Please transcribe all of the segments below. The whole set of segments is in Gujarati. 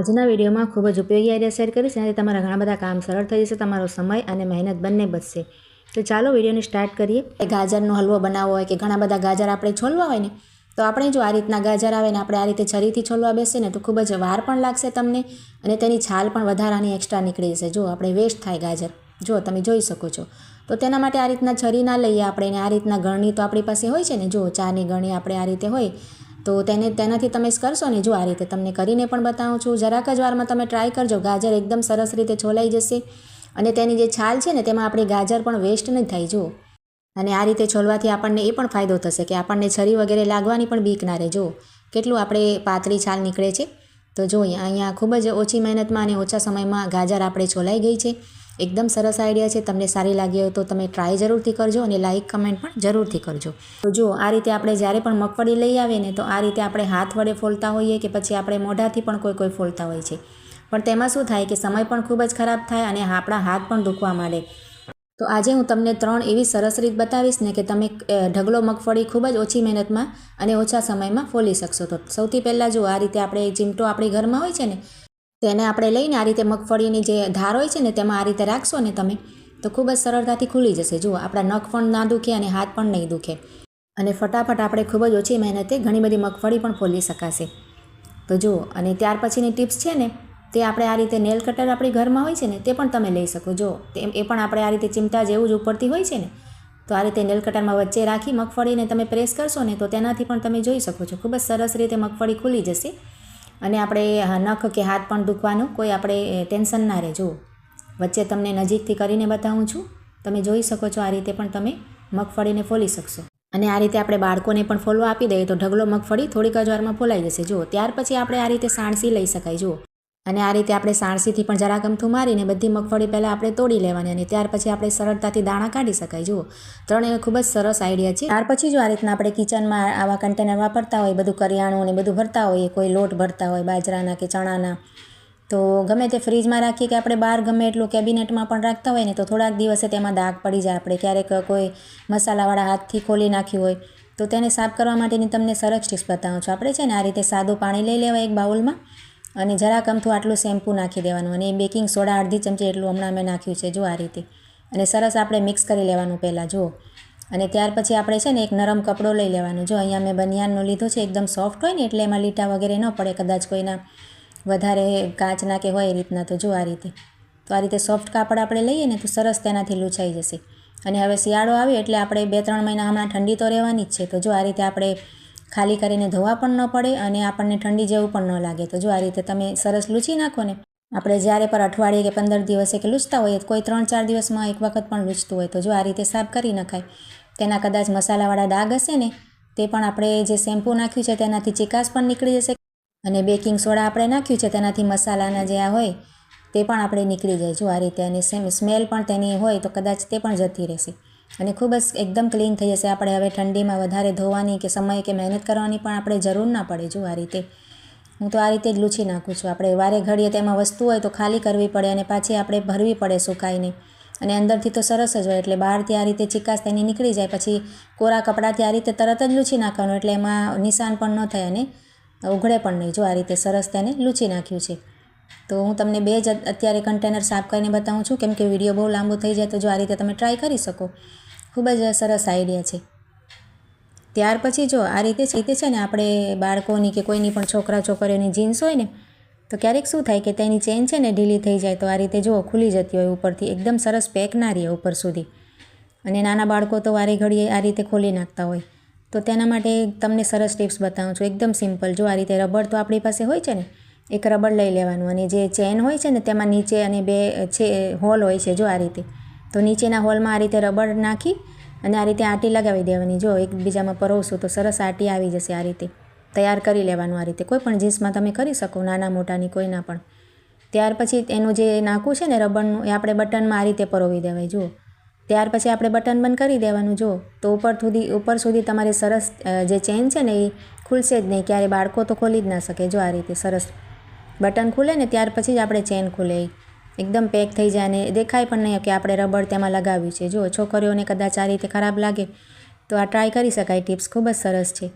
આજના વિડીયોમાં ખૂબ જ ઉપયોગી આઈડિયા શેર કરીશ જેનાથી તમારા ઘણા બધા કામ સરળ થઈ જશે, તમારો સમય અને મહેનત બંને બચશે. તો ચાલો વિડીયોને સ્ટાર્ટ કરીએ. ગાજરનો હલવો બનાવવો હોય કે ઘણા બધા ગાજર આપણે છોલવા હોય ને, તો આપણે જો આ રીતના ગાજર આવે ને આપણે આ રીતે છરીથી છોલવા બેસીએ ને, તો ખૂબ જ વાર પણ લાગશે તમને અને તેની છાલ પણ વધારાની એક્સ્ટ્રા નીકળી જશે. જો આપણે વેસ્ટ થાય ગાજર, જો તમે જોઈ શકો છો. તો તેના માટે આ રીતના છરી ના લઈએ આપણે ને આ રીતના ગળણી તો આપણી પાસે હોય છે ને, જો ચાની ગળણી આપણે આ રીતે હોય તો તેને તેનાથી તમે કરશો ને જો આ રીતે તમને કરીને પણ બતાવું છું. જરાક જ વારમાં તમે ટ્રાય કરજો. ગાજર એકદમ સરસ રીતે છોલાઈ જશે. અને તેની જે છાલ છે ને તેમાં આપણી ગાજર પણ વેસ્ટ નહીં થાય જો અને આ રીતે છોલવાથી આપણને એ પણ ફાયદો થશે કે આપણને છરી વગેરે લાગવાની પણ બીક ના રહે જો કેટલું આપણે પાતળી છાલ નીકળે છે. તો જો અહીંયા ખૂબ જ ઓછી મહેનતમાં અને ઓછા સમયમાં ગાજર આપણે છોલાઈ ગઈ છે. એકદમ સરસ આઈડિયા છે. તમને સારી લાગી હોય તો તમે ટ્રાય જરૂરથી કરજો અને લાઇક કમેન્ટ પણ જરૂરથી કરજો. તો જો, આ રીતે આપણે જ્યારે પણ મગફળી લઈ આવીએ ને, તો આ રીતે આપણે હાથ વડે ફોલતા હોઈએ કે પછી આપણે મોઢાથી પણ કોઈ કોઈ ફોલતા હોય છે. પણ તેમાં શું થાય કે સમય પણ ખૂબ જ ખરાબ થાય અને આપણા હાથ પણ દુખવા માંડે. તો આજે હું તમને ત્રણ એવી સરસ રીત બતાવીશ ને કે તમે ઢગલો મગફળી ખૂબ જ ઓછી મહેનતમાં અને ઓછા સમયમાં ફોલી શકશો. તો સૌથી પહેલાં જો આ રીતે આપણે ચીમટો આપણી ઘરમાં હોય છે ને તેને આપણે લઈને આ રીતે મગફળીની જે ધાર હોય છે ને તેમાં આ રીતે રાખશો ને તમે, તો ખૂબ જ સરળતાથી ખુલી જશે. જુઓ, આપણા નખ પણ ના દુખે અને હાથ પણ નહીં દુખે. અને ફટાફટ આપણે ખૂબ જ ઓછી મહેનતે ઘણી બધી મગફળી પણ ફોલી શકાશે. તો જુઓ, અને ત્યાર પછીની ટિપ્સ છે ને, તે આપણે આ રીતે નેલ કટર આપણી ઘરમાં હોય છે ને, તે પણ તમે લઈ શકો. જો તે એ પણ આપણે આ રીતે ચિમટા જેવું જ ઉપરથી હોય છે ને, તો આ રીતે નેલ કટરમાં વચ્ચે રાખી મગફળીને તમે પ્રેસ કરશો ને, તો તેનાથી પણ તમે જોઈ શકો છો. ખૂબ જ સરસ રીતે મગફળી ખુલી જશે. અને આપણે નખ કે હાથ પણ દુખવાનું, કોઈ આપણે ટેન્શન ના રહે. જુઓ, વચ્ચે તમને નજીકથી કરીને બતાવું છું. તમે જોઈ શકો છો આ રીતે પણ તમે મગફળીને ફોલી શકશો. અને આ રીતે આપણે બાળકોને પણ ફોલવા આપી દઈએ તો ઢગલો મગફળી થોડીક જ વારમાં ફોલાઈ જશે. જુઓ, ત્યાર પછી આપણે આ રીતે સાણસી લઈ શકાય. જુઓ અને આ રીતે આપણે સાણસીથી પણ જરા ગમથું મારીને બધી મગફળી પહેલાં આપણે તોડી લેવાની અને ત્યાર પછી આપણે સરળતાથી દાણા કાઢી શકાય. જુઓ ત્રણે ખૂબ જ સરસ આઈડિયા છે. ત્યાર પછી જો આ રીતના આપણે કિચનમાં આવા કન્ટેનર વાપરતા હોય, બધું કરિયાણું ને બધું ભરતા હોઈએ, કોઈ લોટ ભરતા હોય, બાજરાના કે ચણાના, તો ગમે તે ફ્રીજમાં રાખીએ કે આપણે બહાર ગમે એટલું કેબિનેટમાં પણ રાખતા હોય ને, તો થોડાક દિવસે તેમાં દાગ પડી જાય. આપણે ક્યારેક કોઈ મસાલાવાળા હાથથી ખોલી નાખ્યું હોય, તો તેને સાફ કરવા માટેની તમને સરસ ટીપ્સ બતાવું છું. આપણે છે ને આ રીતે સાદું પાણી લઈ લેવા એક બાઉલમાં. અને જરાક અમથું આટલું શેમ્પૂ નાખી દેવાનું અને એ બેકિંગ સોડા અડધી ચમચી એટલું હમણાં મેં નાખ્યું છે, જો આ રીતે. અને સરસ આપણે મિક્સ કરી લેવાનું પહેલાં, જુઓ. અને ત્યાર પછી આપણે છે ને એક નરમ કપડો લઈ લેવાનો. જો અહીંયા મેં બનિયાનનો લીધો છે, એકદમ સોફ્ટ હોય ને, એટલે એમાં લીટા વગેરે ન પડે, કદાચ કોઈના વધારે કાચના કે હોય એ રીતના, તો જો આ રીતે. તો આ રીતે સોફ્ટ કાપડ આપણે લઈએ ને, તો સરસ તેનાથી લૂછાઈ જશે. અને હવે શિયાળો આવે એટલે આપણે બે ત્રણ મહિના હમણાં ઠંડી તો રહેવાની જ છે, તો જો આ રીતે આપણે ખાલી કરીને ધોવા પણ ન પડે અને આપણને ઠંડી જેવું પણ ન લાગે. તો જો આ રીતે તમે સરસ લૂછી નાખો ને, આપણે જ્યારે પણ અઠવાડિયે કે પંદર દિવસે કે લૂછતા હોઈએ કોઈ ત્રણ ચાર દિવસમાં એક વખત પણ લૂછતું હોય. તો જો આ રીતે સાફ કરી નખાય. તેના કદાચ મસાલાવાળા દાગ હશે ને, તે પણ આપણે જે શેમ્પૂ નાખ્યું છે તેનાથી ચિકાસ પણ નીકળી જશે અને બેકિંગ સોડા આપણે નાખ્યું છે તેનાથી મસાલાના જે આ હોય તે પણ આપણે નીકળી જાય. જો આ રીતે અને સેમ સ્મેલ પણ તેની હોય તો કદાચ તે પણ જતી રહેશે. અને ખૂબ જ એકદમ ક્લીન થઈ જશે. આપણે હવે ઠંડીમાં વધારે ધોવાની કે સમય કે મહેનત કરવાની પણ આપણે જરૂર ના પડે જો આ રીતે. હું તો આ રીતે જ લૂછી નાખું છું. આપણે વારે ઘડીએ તેમાં વસ્તુ હોય તો ખાલી કરવી પડે અને પાછી આપણે ભરવી પડે સુકાઈને. અને અંદરથી તો સરસ જ હોય એટલે બહારથી આ રીતે ચિકાસ તેની નીકળી જાય. પછી કોરા કપડાથી આ રીતે તરત જ લૂછી નાખવાનું. એટલે એમાં નિશાન પણ ન થાય અને ઉઘડે પણ નહીં. જો આ રીતે સરસ તેને લૂછી નાખ્યું છે. તો હું તમને બે જ અત્યારે કન્ટેનર સાફ કરીને બતાવું છું. કેમ કે વીડિયો બહુ લાંબો થઈ જાય તો જો આ રીતે તમે ટ્રાય કરી શકો. ખૂબ જ સરસ આઈડિયા છે. ત્યાર પછી જો આ રીતે છે રીતે છે ને આપણે બાળકોની કે કોઈની પણ છોકરા છોકરીઓની જીન્સ હોય ને, તો ક્યારેક શું થાય કે તેની ચેન છે ને ઢીલી થઈ જાય તો આ રીતે જુઓ ખુલી જતી હોય ઉપરથી, એકદમ સરસ પેક ના રહે ઉપર સુધી. અને નાના બાળકો તો વારે ઘડીએ આ રીતે ખોલી નાખતા હોય. તો તેના માટે તમને સરસ ટિપ્સ બતાવું છું. એકદમ સિમ્પલ જો આ રીતે રબર તો આપણી પાસે હોય છે ને એક રબર લઈ લેવાનું અને જે ચેન હોય છે ને તેમાં નીચે અને બે છે, હોલ હોય છે જો આ રીતે. તો નીચેના હોલમાં આ રીતે રબર નાખી અને આ રીતે આંટી લગાવી દેવાની. જો એકબીજામાં પરોવશું તો સરસ આંટી આવી જશે આ રીતે. તૈયાર કરી લેવાનું આ રીતે. કોઈ પણ જીન્સમાં તમે કરી શકો, નાના મોટાની કોઈના પણ. ત્યાર પછી એનું જે નાખવું છે ને રબરનું, એ આપણે બટનમાં આ રીતે પરોવી દેવાય. જુઓ. ત્યાર પછી આપણે બટન બંધ કરી દેવાનું. જો તો ઉપર સુધી ઉપર સુધી તમારે સરસ જે ચેન છે ને એ ખુલશે જ નહીં. ક્યારે બાળકો તો ખોલી જ ના શકે. જો આ રીતે સરસ બટન ખુલે ને ત્યાર પછી જ આપણે ચેન ખુલે. એકદમ પેક થઈ જાય અને દેખાય પણ નહીં કે આપણે રબર તેમાં લગાવ્યું છે. જો છોકરીઓને કદાચ આ રીતે ખરાબ લાગે તો આ ટ્રાય કરી શકાય. ટિપ્સ ખૂબ જ સરસ છે.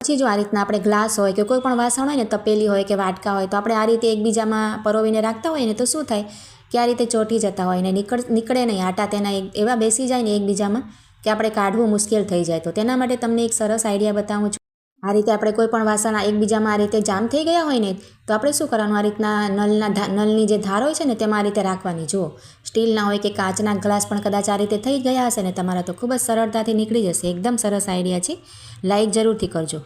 પછી જો આ રીતના આપણે ગ્લાસ હોય કે કોઈ પણ વાસણ હોય ને તપેલી હોય કે વાટકા હોય તો આપણે આ રીતે એકબીજામાં પરોવીને રાખતા હોય ને તો શું થાય કે આ રીતે ચોંટી જતા હોય ને નીકળ, નીકળે નહીં. આટા તેના એક એવા બેસી જાય ને એકબીજામાં કે આપણે કાઢવું મુશ્કેલ થઈ જાય. તો તેના માટે તમને એક સરસ આઈડિયા બતાવું છું. આ રીતે આપણે કોઈ પણ વાસણ એકબીજામાં આ રીતે જામ થઈ ગયા હોય ને, તો આપણે શું કરવાનું? આ રીતના નલના નલની જે ધાર હોય છે ને, તેમાં આ રીતે રાખવાની. જુઓ સ્ટીલના હોય કે કાચના ગ્લાસ પણ કદાચ આ રીતે થઈ ગયા હશે ને, તમારા તો ખૂબ જ સરળતાથી નીકળી જશે. એકદમ સરસ આઈડિયા છે. લાઇક જરૂરથી કરજો.